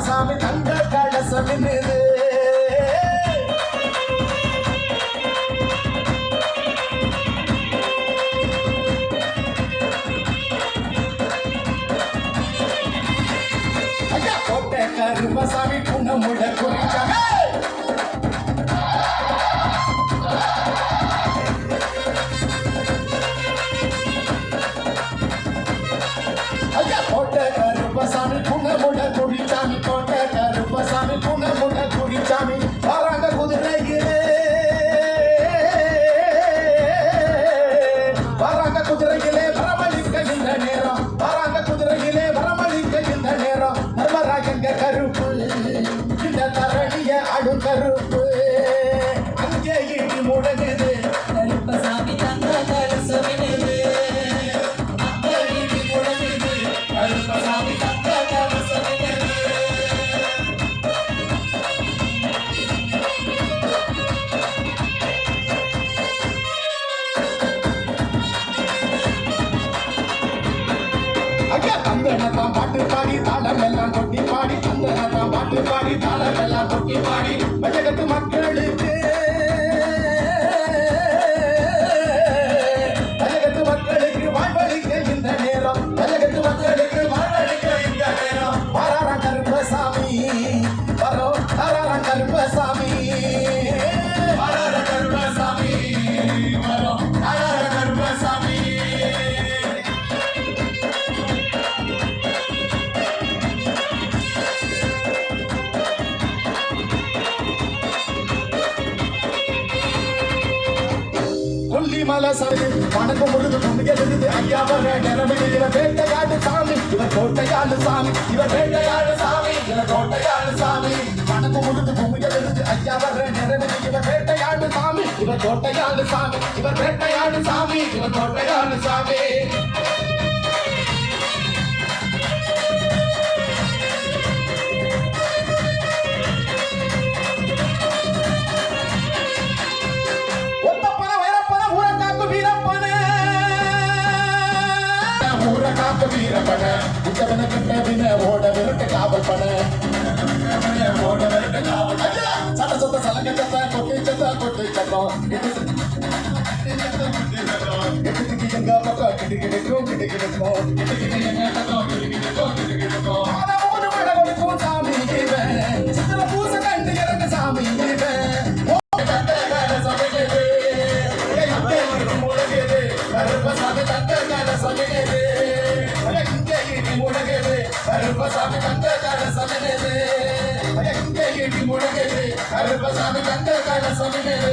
சாமி தங்க கலசம் என்னது கருமசாமி கருப்பசாமி குணமுட குடிச்சாமி வராங்க குதிரையிலே. வராங்க குதிரையிலே வரமளிக்க இந்த நேரம். வராங்க குதிரையிலே வரமளிக்க இந்த நேரம். தர்மராஜங்க கருப்பு இந்த தரணிய அடு ஐயா பாட்டு பாடி தாளமெல்லாம் கொட்டி பாடி தந்தனத்தான் பாட்டு பாடி தாளமெல்லாம் கொட்டி பாடி. கொல்லிமலை சாமி வணக்க முழுது கும்பிக எழுது ஐயா இவர் வேட்டையாடு சாமி இவர் கோட்டையாடு சாமி. இவர் வேட்டையாடு சாமி இவர் கோட்டையாடு சாமி. வணக்க முழுது கும்பிக எழுது ஐயா இவர் வேட்டையாடு சாமி இவர் கோட்டையாடு சாமி. இவர் வேட்டையாடு சாமி இவர் கோட்டையாடு சாமி. ஊரக்காக்கு வீரப்பன உச்சவன ஓட விரட்டு காவல் பன ஓட விரட்டு காவல் சட்ட சொத்த சலங்க சத்த கொட்டி சத்த கொட்டி சத்தம் எட்டுக்கு எங்க பக்கம் கிட்டு கிட்டுக்கும் கிட்டு கிட்டுக்கும் ஆனா மூணு மட சாமி பூச கண்டு இறங்க சாமி முழங்குது. அருப்பசாமி தந்த கலசமினது